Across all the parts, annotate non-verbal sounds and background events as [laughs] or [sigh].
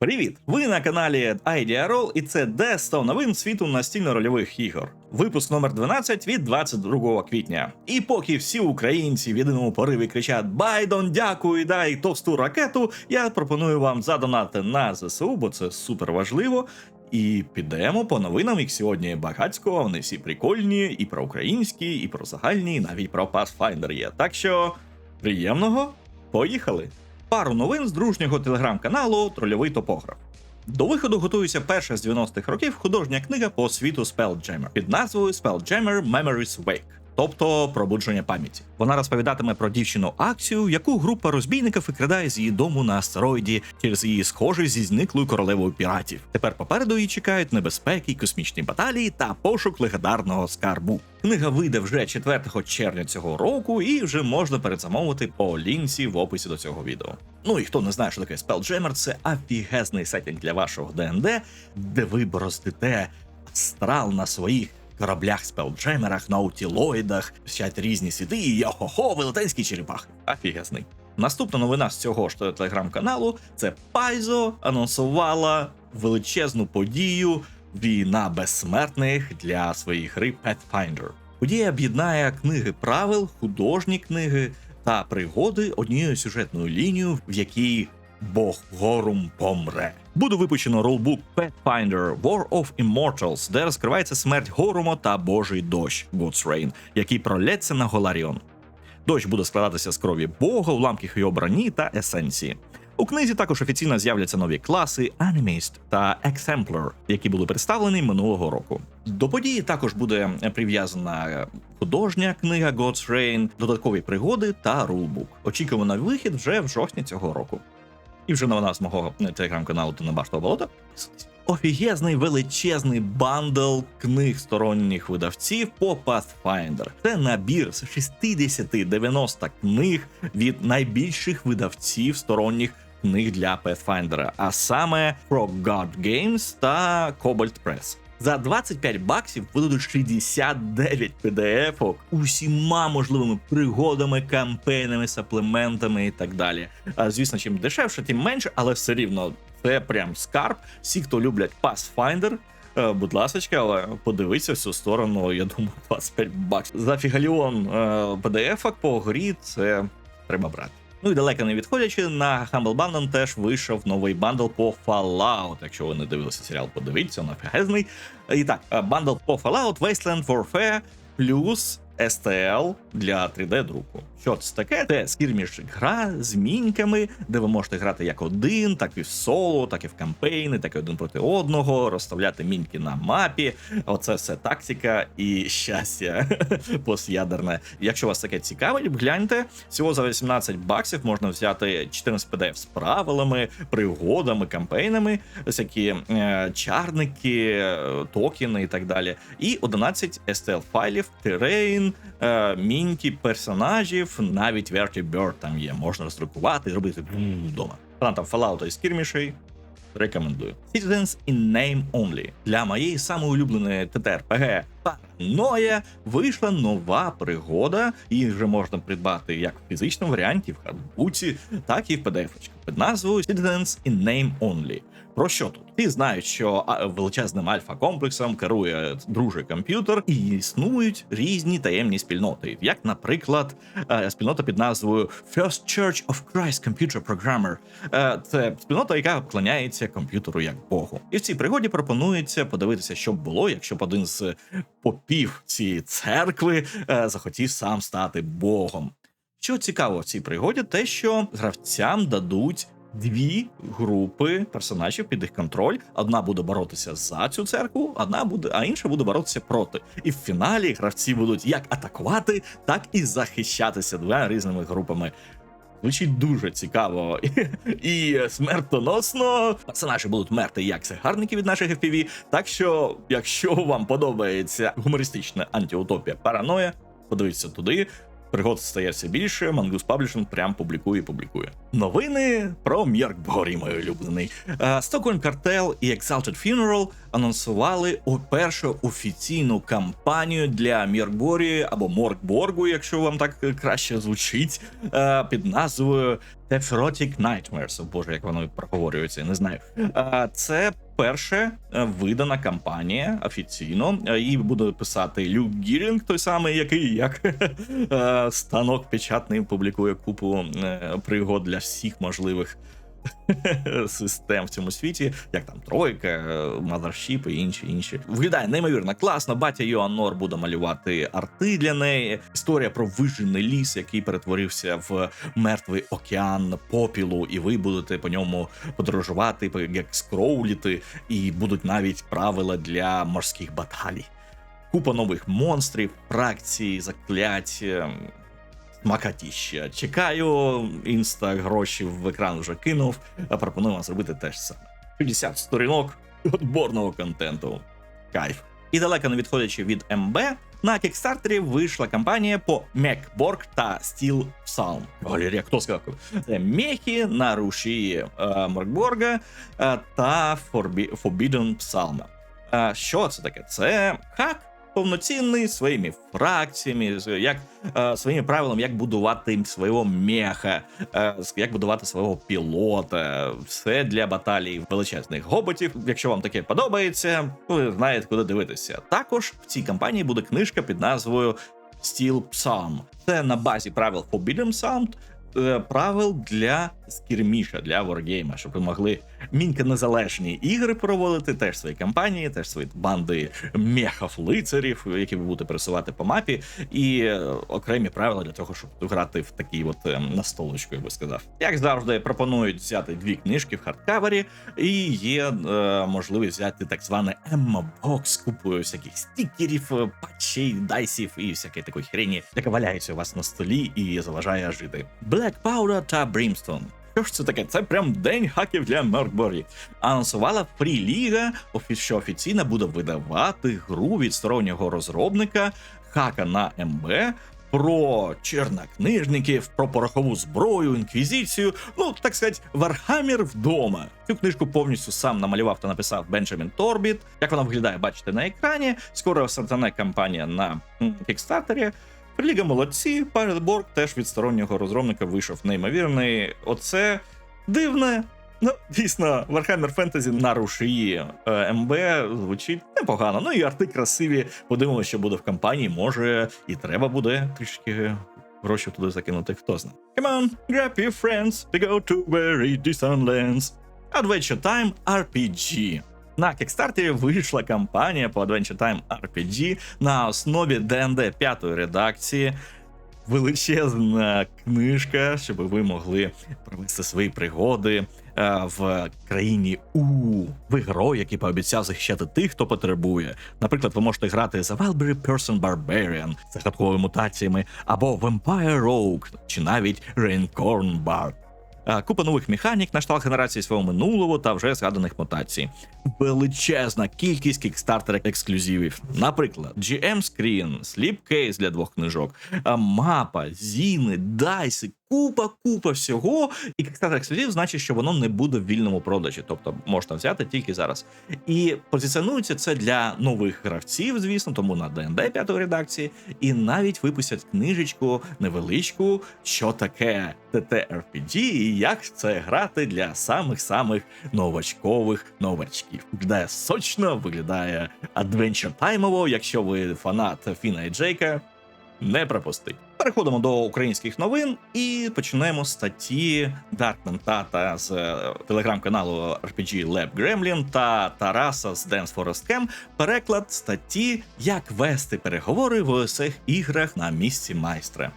Привіт! Ви на каналі Айдіарол, і це де 100 новин світу настільно-рольових ігор. Випуск номер 12 від 22 квітня. І поки всі українці в єдиному пориві кричать Байдон, дякую, дай товсту ракету. Я пропоную вам задонати на ЗСУ, бо це супер важливо. І підемо по новинам, їх сьогодні багатько, вони всі прикольні, і про українські, і про загальні, і навіть про Pathfinder є. Так що приємного, поїхали! Пару новин з дружнього телеграм-каналу Трольовий топограф. До виходу готується перша з 90-х років художня книга по світу Spelljammer під назвою Spelljammer Memories Wake. Тобто пробудження пам'яті. Вона розповідатиме про дівчину акцію, яку група розбійників викрадає з її дому на астероїді через її схожий зі зниклою королевою піратів. Тепер попереду її чекають небезпеки, космічні баталії та пошук легендарного скарбу. Книга вийде вже 4 червня цього року, і вже можна передзамовити по лінці в описі до цього відео. Ну і хто не знає, що таке Spelljammer, це афігезний сетінг для вашого ДНД, де ви бороздите астрал на своїх кораблях, спелджемерах, наутілоїдах, вчать різні світи, і йо-хо-хо, велетенські черепахи. Афігезний. Наступна новина з цього ж телеграм-каналу це Paizo анонсувала величезну подію Війна безсмертних для своєї гри Pathfinder. Подія об'єднає книги правил, художні книги та пригоди однією сюжетною лінією, в якій Бог Горум помре. Буде випущено ролбук Pathfinder War of Immortals, де розкривається смерть Горума та Божий дощ God's Rain, який пролється на Голаріон. Дощ буде складатися з крові Бога, уламків його броні та есенції. У книзі також офіційно з'являться нові класи Animist та Exemplar, які були представлені минулого року. До події також буде прив'язана художня книга God's Rain, додаткові пригоди та рулбук. Очікуваний вихід вже в жовтні цього року. І вже новина з мого телеграм-каналу Тенебаштого болота. Офігезний величезний бандл книг сторонніх видавців по Pathfinder. Це набір з 60-90 книг від найбільших видавців сторонніх книг для Pathfinder, а саме Frog God Games та Cobalt Press. За 25 баксів видадуть 69 PDF-ок усіма можливими пригодами, кампейнами, саплементами і так далі. А звісно, чим дешевше, тим менше, але все рівно це прям скарб. Всі, хто люблять Pathfinder, е, будь ласка, але подивіться в цю сторону, я думаю, 25 баксів. За фігаліон PDF-ок по грі це треба брати. Ну і далеко не відходячи, на Humble Bundle теж вийшов новий бандл по Fallout. Якщо ви не дивилися серіал, подивіться, він офігезний. І так, е, бандл по Fallout Wasteland Warfare плюс STL для 3D-друку. Що це таке? Це скірміш гра з міньками, де ви можете грати як один, так і в соло, так і в кампейни, так і один проти одного, розставляти міньки на мапі. Оце все тактика і щастя [laughs] постядерне. Якщо вас таке цікавить, гляньте. Всього за 18 баксів можна взяти 14 PDF з правилами, пригодами, кампейнами, всякі е, чарники, токени і так далі. І 11 STL файлів, терейн, е, міньки, персонажів, навіть Verti Bird там є. Можна роздрукувати і робити вдома. Вона там Fallout і скірмішей. Рекомендую. Citizens in Name Only. Для моєї самої улюбленої ТТРПГ Параноя вийшла нова пригода. Її вже можна придбати як в фізичному варіанті, в хардбуці, так і в PDF під назвою Citizens in Name Only. Про що тут? Ти знаєш, що величезним альфа-комплексом керує дружий комп'ютер, і існують різні таємні спільноти, як, наприклад, е, спільнота під назвою First Church of Christ Computer Programmer. Е, Це спільнота, яка вклоняється комп'ютеру як Богу. І в цій пригоді пропонується подивитися, що б було, якщо б один з попів цієї церкви е, захотів сам стати Богом. Що цікаво в цій пригоді, те, що гравцям дадуть дві групи персонажів під їх контроль. Одна буде боротися за цю церкву, одна буде, а інша буде боротися проти. І в фіналі гравці будуть як атакувати, так і захищатися двома різними групами. Звучить дуже цікаво [laughs] і смертоносно. Персонажі будуть мерти як сигарники від наших FPV. Так що, якщо вам подобається гумористична антиутопія параноя, подивіться туди. Пригод стається більше, Мангус Publishing прям публікує і публікує. Новини про Мьоркборі, мій улюблений. Е, Stockholm Cartel і Exalted Funeral анонсували о- першу офіційну кампанію для Мьоркборі або Моркборгу, якщо вам так краще звучить, е, під назвою Tephrotic Nightmares. Боже, як воно проговорюється, не знаю. Е, Це перша е, видана кампанія офіційно. Е, Її буде писати Люк Гірінг, той самий, який як [laughs] е, станок печатний публікує купу пригод для всіх можливих [laughs] систем в цьому світі, як там тройка, Mothership і інші інші. Виглядає неймовірно класно. Батя Йоаннор буде малювати арти для неї. Історія про вижений ліс, який перетворився в мертвий океан попілу, і ви будете по ньому подорожувати, як скроуліти, і будуть навіть правила для морських баталій. Купа нових монстрів, фракцій, заклять. Макатіща. Чекаю, інста гроші в екран вже кинув, пропоную вам зробити те ж саме. 50 сторінок отборного контенту. Кайф. І далеко не відходячи від МБ, на кікстартері вийшла кампанія по Мекборг та Steel Psalm. Валерія, хто сказав? Це мехи на рушії е, Моркборга е, та Forbi- Forbidden Psalm. Е, що це таке? Це хак повноцінний своїми фракціями, як е, своїми правилами, як будувати свого меха, е, як будувати свого пілота. Все для баталій величезних гоботів. Якщо вам таке подобається, ви знаєте, куди дивитися. Також в цій кампанії буде книжка під назвою Steel Psalm. Це на базі правил Forbidden Psalm, е, правил для скірміша, для Wargame, щоб ви могли мінька незалежні ігри проводити, теж свої кампанії, теж свої банди мехів лицарів, які ви будете пересувати по мапі, і е, окремі правила для того, щоб грати в такий от е, настолочку, я би сказав. Як завжди, пропонують взяти дві книжки в хардкавері, і є е, можливість взяти так зване Емма-бокс купою всяких стікерів, е, патчей, дайсів і всякої такої хрені, яка валяється у вас на столі і заважає жити. Black Powder та Brimstone. Що ж це таке? Це прям день хаків для Меркборі. Анонсувала Фрі-Ліга, що офіційно буде видавати гру від стороннього розробника хака на МБ. Про чорнокнижників, про порохову зброю, інквізицію, ну так сказати, Вархаммер вдома. Цю книжку повністю сам намалював та написав Бенджамін Торбіт. Як вона виглядає, бачите на екрані. Скоро стартане кампанія на кікстартері. Ліга молодці, Парадборг теж від стороннього розробника вийшов неймовірний. Оце дивне. Ну, дійсно, Warhammer Fantasy на рушії е, МБ звучить непогано. Ну і арти красиві. Подивимося, що буде в кампанії. Може, і треба буде трішки гроші туди закинути, хто знає. Come on, grab your friends to go to very distant lands. Adventure Time RPG. На кікстартері вийшла кампанія по Adventure Time RPG на основі ДНД п'ятої редакції. Величезна книжка, щоб ви могли провести свої пригоди е, в країні У. Ви герой, який пообіцяв захищати тих, хто потребує. Наприклад, ви можете грати за Valkyrie Person Barbarian з загадковими мутаціями, або Vampire Rogue, чи навіть Raincorn Bard. Е, Купа нових механік на штат генерації свого минулого та вже згаданих мутацій. Величезна кількість кікстартер ексклюзивів. Наприклад, GM Screen, Slipcase для двох книжок, е, мапа, зіни, дайси, купа, купа всього. І кікстартер ексклюзив значить, що воно не буде в вільному продажі, тобто можна взяти тільки зараз. І позиціонується це для нових гравців, звісно, тому на ДНД п'ятої редакції, і навіть випустять книжечку невеличку, що таке TTRPG і як це грати для самих-самих новачкових новачків, де сочно виглядає адвенчер таймово, якщо ви фанат Фіна і Джейка. Не пропустить. Переходимо до українських новин і починаємо з статті Даркмен Тата з е, телеграм-каналу RPG Lab Gremlin та Тараса з Dance Forest Camp. Переклад статті Як вести переговори в усіх іграх на місці майстра.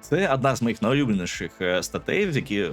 Це одна з моїх найулюбленіших е, статей, в які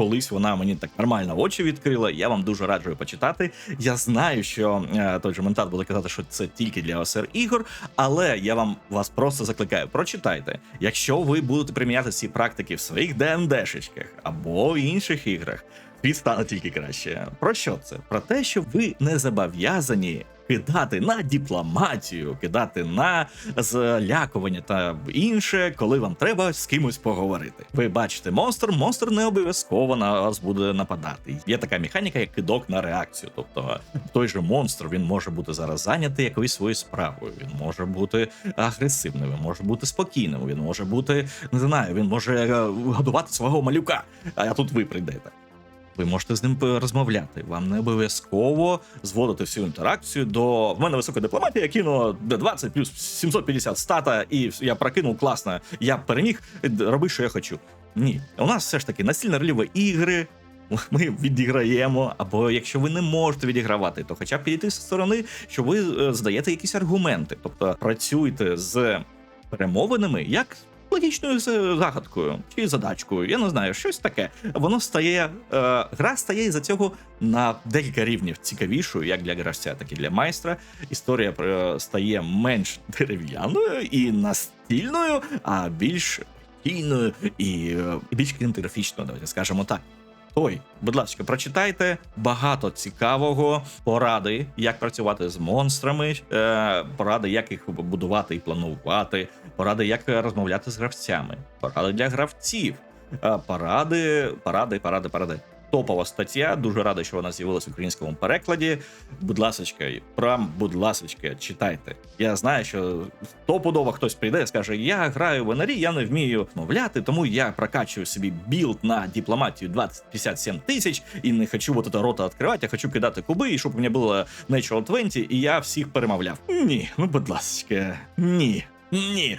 колись вона мені так нормально очі відкрила. Я вам дуже раджу почитати. Я знаю, що е, той же ментат буде казати, що це тільки для ОСР ігор, але я вам вас просто закликаю, прочитайте. Якщо ви будете приміняти ці практики в своїх ДНДшечках або в інших іграх, світ стане тільки краще. Про що це? Про те, що ви не зобов'язані кидати на дипломатію, кидати на залякування та інше, коли вам треба з кимось поговорити. Ви бачите монстр, монстр не обов'язково на вас буде нападати. Є така механіка, як кидок на реакцію. Тобто той же монстр він може бути зараз зайнятий якоюсь своєю справою. Він може бути агресивним, він може бути спокійним, він може бути не знаю, він може е, годувати свого малюка. А тут ви прийдете. Ви можете з ним розмовляти. Вам не обов'язково зводити всю інтеракцію до в мене висока дипломатія, кіно 20 плюс 750 стата, і я прокинув класно. Я переміг. Роби, що я хочу. Ні, у нас все ж таки настільно рольові ігри. Ми відіграємо, або якщо ви не можете відігравати, то хоча б підійти з сторони, що ви е, здаєте якісь аргументи, тобто працюйте з перемовинами як логічною загадкою чи задачкою. Я не знаю, щось таке. Воно стає е, гра стає із-за цього на декілька рівнів цікавішою, як для гравця, так і для майстра. Історія е, стає менш дерев'яною і настільною, а більш кійною і, е, більш кінематографічною, давайте скажемо так. Той, будь ласка, прочитайте багато цікавого, поради, як працювати з монстрами, е, поради, як їх будувати і планувати, поради, як розмовляти з гравцями, поради для гравців, е, поради, поради, поради, поради. Топова стаття. Дуже радий, що вона з'явилася в українському перекладі. Будь ласочка, прям, будь ласочка, читайте. Я знаю, що стопудово хтось прийде і скаже: Я граю в НРі, я не вмію мовляти, тому я прокачую собі білд на дипломатію 20-57 тисяч і не хочу вот это рота відкривати, я хочу кидати куби, і щоб у мене було Natural 20, і я всіх перемовляв. Ні, ну будь ласочка, ні. Ні,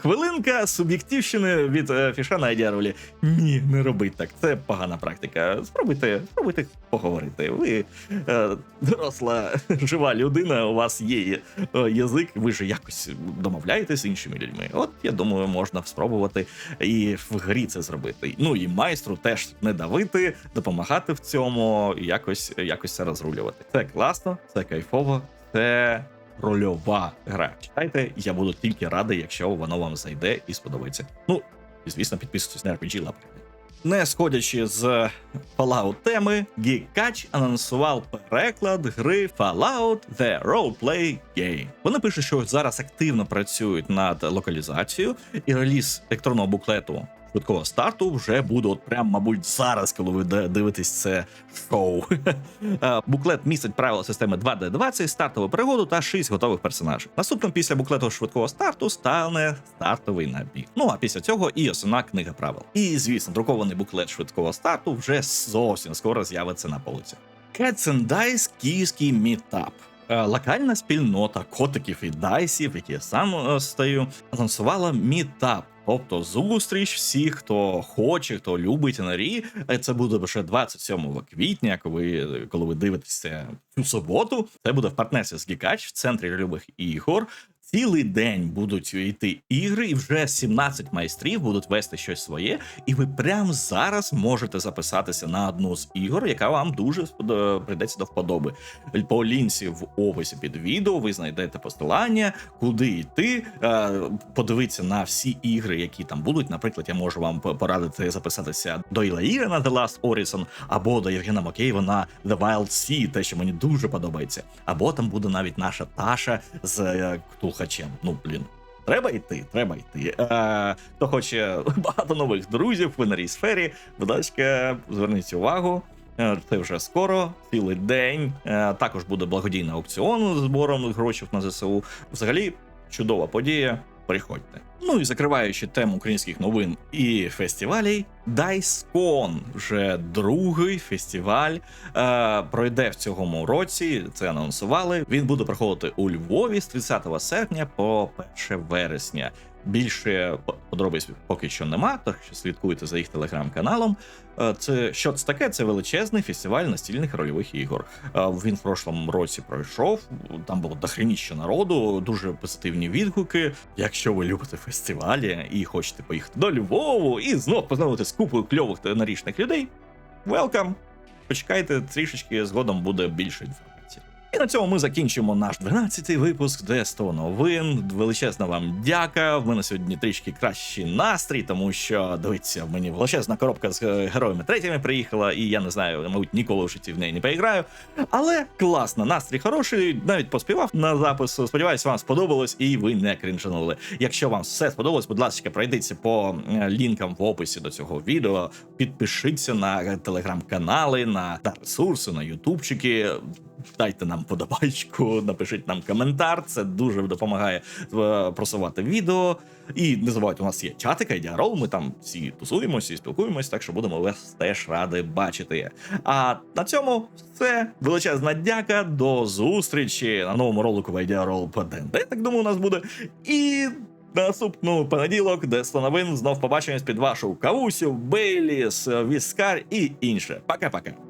Хвилинка суб'єктивщини від е, фіша Айдіаролі. Ні, не робіть так. Це погана практика. Спробуйте, спробуйте поговорити. Ви е, доросла [laughs] жива людина, у вас є е, язик, ви ж якось домовляєтесь з іншими людьми. От я думаю, можна спробувати і в грі це зробити. Ну і майстру теж не давити, допомагати в цьому, якось, якось це розрулювати. Це класно, це кайфово, це рольова гра. Читайте, я буду тільки радий, якщо воно вам зайде і сподобається. Ну, і звісно, підписуйтесь на RPG Lab. Не сходячи з Fallout теми, Geekatch анонсував переклад гри Fallout The Roleplay Game. Вони пишуть, що зараз активно працюють над локалізацією, і реліз електронного буклету швидкого старту вже буде от прям, мабуть, зараз, коли ви дивитесь це шоу. [laughs] Е, Буклет містить правила системи 2D20, стартову пригоду та 6 готових персонажів. Наступним після буклету швидкого старту стане стартовий набір. Ну а після цього і основна книга правил. І звісно, друкований буклет швидкого старту вже зовсім скоро з'явиться на полиці. Cats and Dice київський мітап. Е, Локальна спільнота котиків і дайсів, які я сам стаю, стою, анонсувала мітап. Тобто зустріч всіх, хто хоче, хто любить НРІ. Е, Це буде вже 27 квітня, коли, коли ви дивитеся цю суботу. Це буде в партнерстві з Гікач в центрі любих ігор. Цілий день будуть йти ігри, і вже 17 майстрів будуть вести щось своє, і ви прямо зараз можете записатися на одну з ігор, яка вам дуже сподо- прийдеться до вподоби. По лінці в описі під відео ви знайдете посилання, куди йти. е, Подивитися на всі ігри, які там будуть. Наприклад, я можу вам порадити записатися до Ілаїра на The Last Orison, або до Євгена Макеєва на The Wild Sea, те, що мені дуже подобається. Або там буде навіть наша Таша з е, Ктулхачем. Ну блін. Треба йти, треба йти. Е, хто хоче [laughs] багато нових друзів в інарій сфері, будь ласка, зверніть увагу. Е, Це вже скоро, цілий день. Е, Також буде благодійний аукціон з збором грошей на ЗСУ. Взагалі, чудова подія. Приходьте. Ну і закриваючи тему українських новин і фестивалей, DiceCon вже другий фестиваль е, пройде в цьому році. Це анонсували. Він буде проходити у Львові з 30 серпня по 1 вересня. Більше подробиць поки що нема, так що слідкуйте за їх телеграм-каналом. Е, Це що це таке? Це величезний фестиваль настільних рольових ігор. Е, Він в прошлому році пройшов. Там було дохреніще народу, дуже позитивні відгуки. Якщо ви любите фестивалі і хочете поїхати до Львову і знов познайомитися з купою кльових та нарічних людей. Welcome! Почекайте трішечки, згодом буде більше інформації. І на цьому ми закінчимо наш 12-й випуск Десто новин. Величезна вам дяка. В мене сьогодні трішки кращий настрій, тому що дивіться, в мені величезна коробка з е, героями третіми приїхала, і я не знаю, мабуть, ніколи в житті в неї не поіграю. Але класно, настрій хороший, навіть поспівав на запису. Сподіваюсь, вам сподобалось і ви не крінжанули. Якщо вам все сподобалось, будь ласка, пройдіться по е, лінкам в описі до цього відео. Підпишіться на телеграм-канали, на та ресурси, на ютубчики. Дайте нам подобайку, напишіть нам коментар. Це дуже допомагає е, просувати відео. І не забувайте, у нас є чатик, айдіарол. Ми там всі тусуємося і спілкуємось, так що будемо вас теж раді бачити. А на цьому все. Величезна дяка. До зустрічі на новому ролику в айдіарол по ДНД, так думаю, у нас буде. І наступну понеділок, де новин знов побачимось під вашу кавусю, Бейліс, Віскар і інше. Пока-пока.